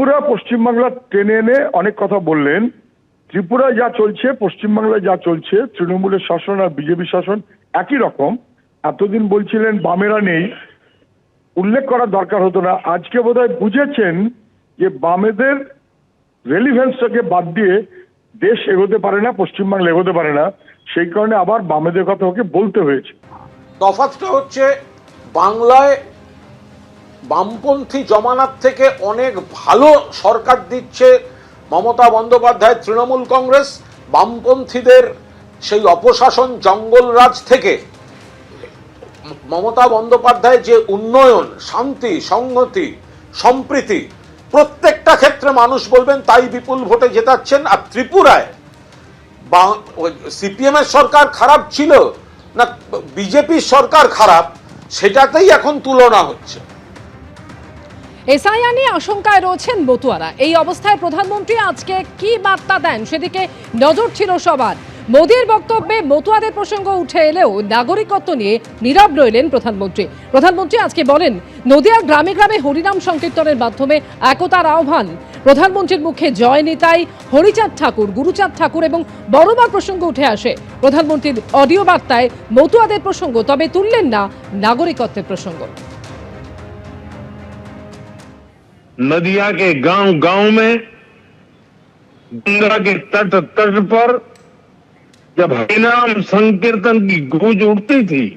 ত্রিপুরা পশ্চিমবাংলা টেনে এনে অনেক কথা বললেন। ত্রিপুরায় যা চলছে পশ্চিমবাংলায় যা চলছে, তৃণমূলের শাসন আর বিজেপি শাসন একই রকম। এতদিন বলছিলেন, বামেরা নেই। উল্লেখ করার দরকার হতো না। আজকে বোধহয় বুঝেছেন যে বামেদের রেলিভেন্সটাকে বাদ দিয়ে দেশ এগোতে পারে না, পশ্চিমবাংলা এগোতে পারে না। সেই কারণে আবার বামেদের কথা ওকে বলতে হয়েছে। তফাৎটা হচ্ছে, বাংলায় বামপন্থী জমানার থেকে অনেক ভালো সরকার দিচ্ছে মমতা বন্দ্যোপাধ্যায়, তৃণমূল কংগ্রেস। বামপন্থীদের সেই অপশাসন জঙ্গলরাজ থেকে মমতা বন্দ্যোপাধ্যায় যে উন্নয়ন, শান্তি, সংহতি, সম্প্রীতি প্রত্যেকটা ক্ষেত্রে মানুষ বলবেন তাই বিপুল ভোটে জেতাচ্ছেন। আর ত্রিপুরায় বা সিপিএম এর সরকার খারাপ ছিল না, বিজেপির সরকার খারাপ, সেটাতেই এখন তুলনা হচ্ছে। এসআইআর নিয়ে আশঙ্কায় রয়েছেন বতুয়ারা। এই অবস্থায় প্রধানমন্ত্রী আজকে কি বার্তা দেন সেদিকে নজর ছিল সবার। মোদীর বক্তব্যে মতুয়াদের প্রসঙ্গ উঠে এলেও নাগরিকত্ব নিয়ে নীরব রইলেন প্রধানমন্ত্রী। প্রধানমন্ত্রী আজকে বলেন, নদিয়ার গ্রামে গ্রামে হরিনাম সংকীর্তনের মাধ্যমে একতার আহ্বান। প্রধানমন্ত্রীর মুখে জয় নিতাই হরিচাঁদ ঠাকুর, গুরুচাঁদ ঠাকুর এবং বড়মার প্রসঙ্গ উঠে আসে। প্রধানমন্ত্রীর অডিও বার্তায় মতুয়াদের প্রসঙ্গ, তবে তুললেন না নাগরিকত্বের প্রসঙ্গ। नदिया के गाँव गाँव में, गंगा के तट तट पर, जब हरिनाम संकीर्तन की गूंज उठती थी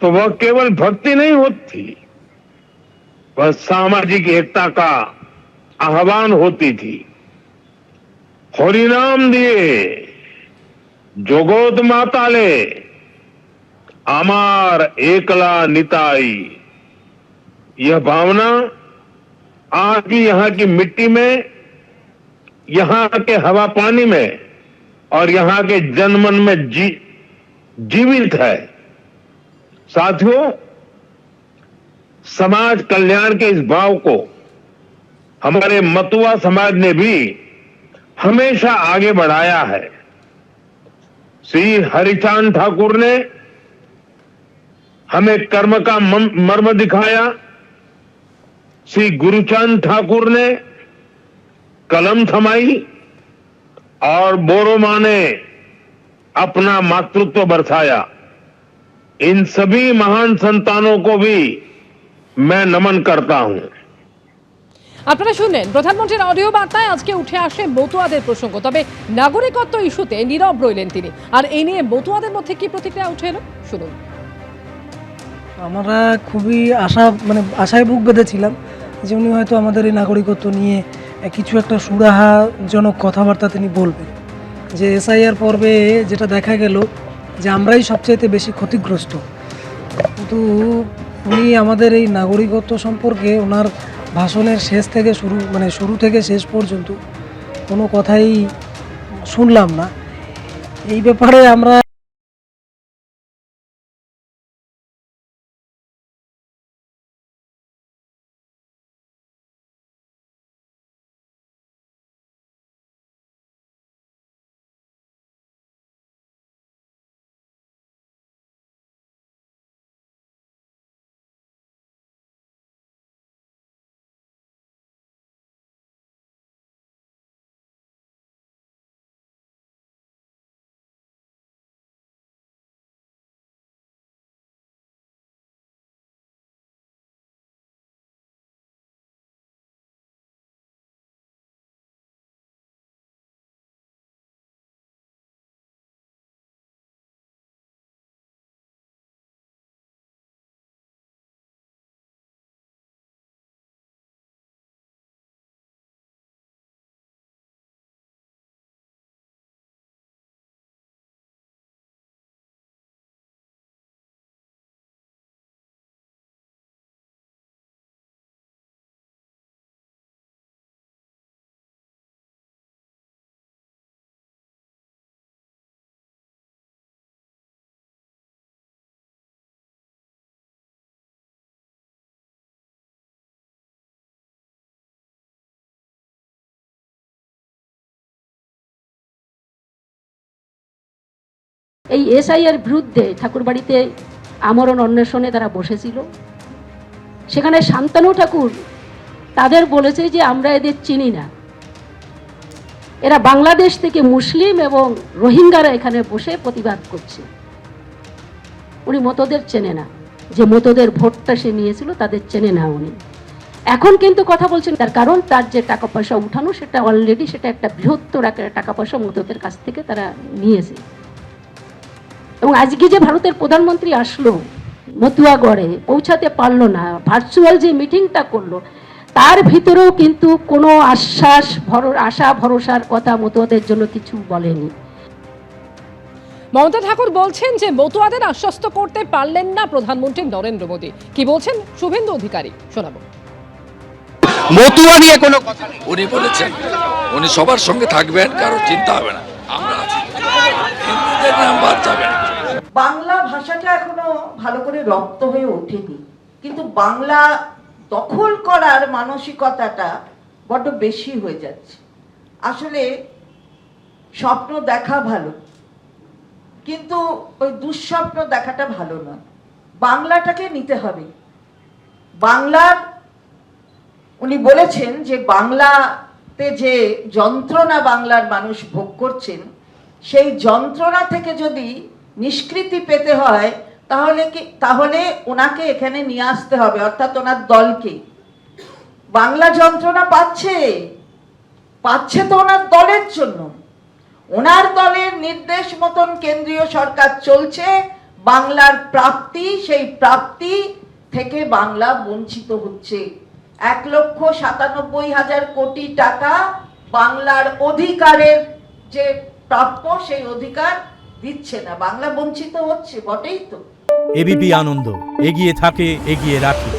तो वह केवल भक्ति नहीं होती थी वह सामाजिक एकता का आह्वान होती थी। हरिनाम दिए जोगोत माताले अमार एकला निताई। यह भावना आज भी यहाँ की मिट्टी में, यहाँ के हवा पानी में और यहाँ के जनमन में जी, जीवित है। साथियों, समाज कल्याण के इस भाव को हमारे मतुआ समाज ने भी हमेशा आगे बढ़ाया है। श्री हरिचांद ठाकुर ने हमें कर्म का मर्म दिखाया। श्री गुरुचंद ठाकुर ने कलम थमाई और बोरोमा ने अपना मातृत्व बरसाया इन सभी महान संतानों को भी मैं नमन करता हूं আপনারা শুনলেন প্রধানমন্ত্রীর অডিও বার্তায় আজকে উঠে আসে মতুয়াদের প্রসঙ্গ তবে নাগরিকত্ব ইস্যুতে নীরব রইলেন তিনি আর এই নিয়ে মতুয়াদের মধ্যে কি প্রতিক্রিয়া উঠে এলো শুনুন আমরা খুবই আশা মানে আশায় বুক বেঁধেছিলাম যে উনি হয়তো আমাদের এই নাগরিকত্ব নিয়ে কিছু একটা সুরাহাজনক কথাবার্তা তিনি বলবেন। যে এসআইআর পর্বে যেটা দেখা গেল যে আমরাই সবচাইতে বেশি ক্ষতিগ্রস্ত। কিন্তু উনি আমাদের এই নাগরিকত্ব সম্পর্কে ওনার ভাষণের শেষ থেকে শুরু মানে শুরু থেকে শেষ পর্যন্ত কোনো কথাই শুনলাম না। এই ব্যাপারে আমরা এই এসআইয়ের বিরুদ্ধে ঠাকুরবাড়িতে আমরণ অন্বেষণে তারা বসেছিল। সেখানে শান্তানু ঠাকুর তাদের বলেছে যে আমরা এদের চিনি না। এরা বাংলাদেশ থেকে মুসলিম এবং রোহিঙ্গারা এখানে বসে প্রতিবাদ করছে। উনি মতদের চেনে না। যে মতদের ভোটটা সে নিয়েছিল তাদের চেনে না উনি। এখন কিন্তু কথা বলছেন তার কারণ তার যে টাকা পয়সা উঠানো সেটা অলরেডি সেটা একটা বৃহত্তর আকারের টাকা পয়সা মতদের কাছ থেকে তারা নিয়েছে। এবং আজকে যে ভারতের প্রধানমন্ত্রী আসলো মতুয়াগড়ে পৌঁছাতে পারল না ভার্চুয়াল যে মিটিংটা করল তার ভিতরেও কিন্তু কোনো আশ্বাস ভর আশা ভরসার কথা মতুয়াদের জন্য কিছু বলেনি। মমতা ঠাকুর বলছেন যে মতুয়াদের আশ্বস্ত করতে পারলেন না প্রধানমন্ত্রী নরেন্দ্র মোদী। কি বলছেন শুভেন্দু অধিকারী? শোনাবো। মতুয়া নিয়ে কোনো কথা উনি বলেছেন উনি সবার সঙ্গে থাকবেন কারও চিন্তা হবে না। আমরা আছি। হিন্দুদের নাম বাদ যাবে না। বাংলা ভাষাটা এখনও ভালো করে রপ্ত হয়ে ওঠেনি। কিন্তু বাংলা দখল করার মানসিকতাটা বড্ড বেশি হয়ে যাচ্ছে। আসলে স্বপ্ন দেখা ভালো, কিন্তু ওই দুঃস্বপ্ন দেখাটা ভালো নয়। বাংলাটাকে নিতে হবে। বাংলার, উনি বলেছেন যে বাংলাতে যে যন্ত্রণা বাংলার মানুষ ভোগ করছেন, সেই যন্ত্রণা থেকে যদি নিষ্কৃতি পেতে হয়, তাহলে কি, তাহলে ওনাকে এখানে নিয়ে আসতে হবে, অর্থাৎ ওনার দলকে। বাংলা যন্ত্রণা পাচ্ছে পাচ্ছে তো ওনার দলের জন্য। ওনার দলের নির্দেশ মতন কেন্দ্রীয় সরকার চলছে, বাংলার প্রাপ্তি, সেই প্রাপ্তি থেকে বাংলা বঞ্চিত হচ্ছে। এক লক্ষ সাতানব্বই হাজার কোটি টাকা বাংলার অধিকারের যে প্রাপ্য, সেই অধিকার দিচ্ছে না বাংলা বঞ্চিত হচ্ছে বটেই তো। এবিপি আনন্দ এগিয়ে থাকে এগিয়ে রাখে।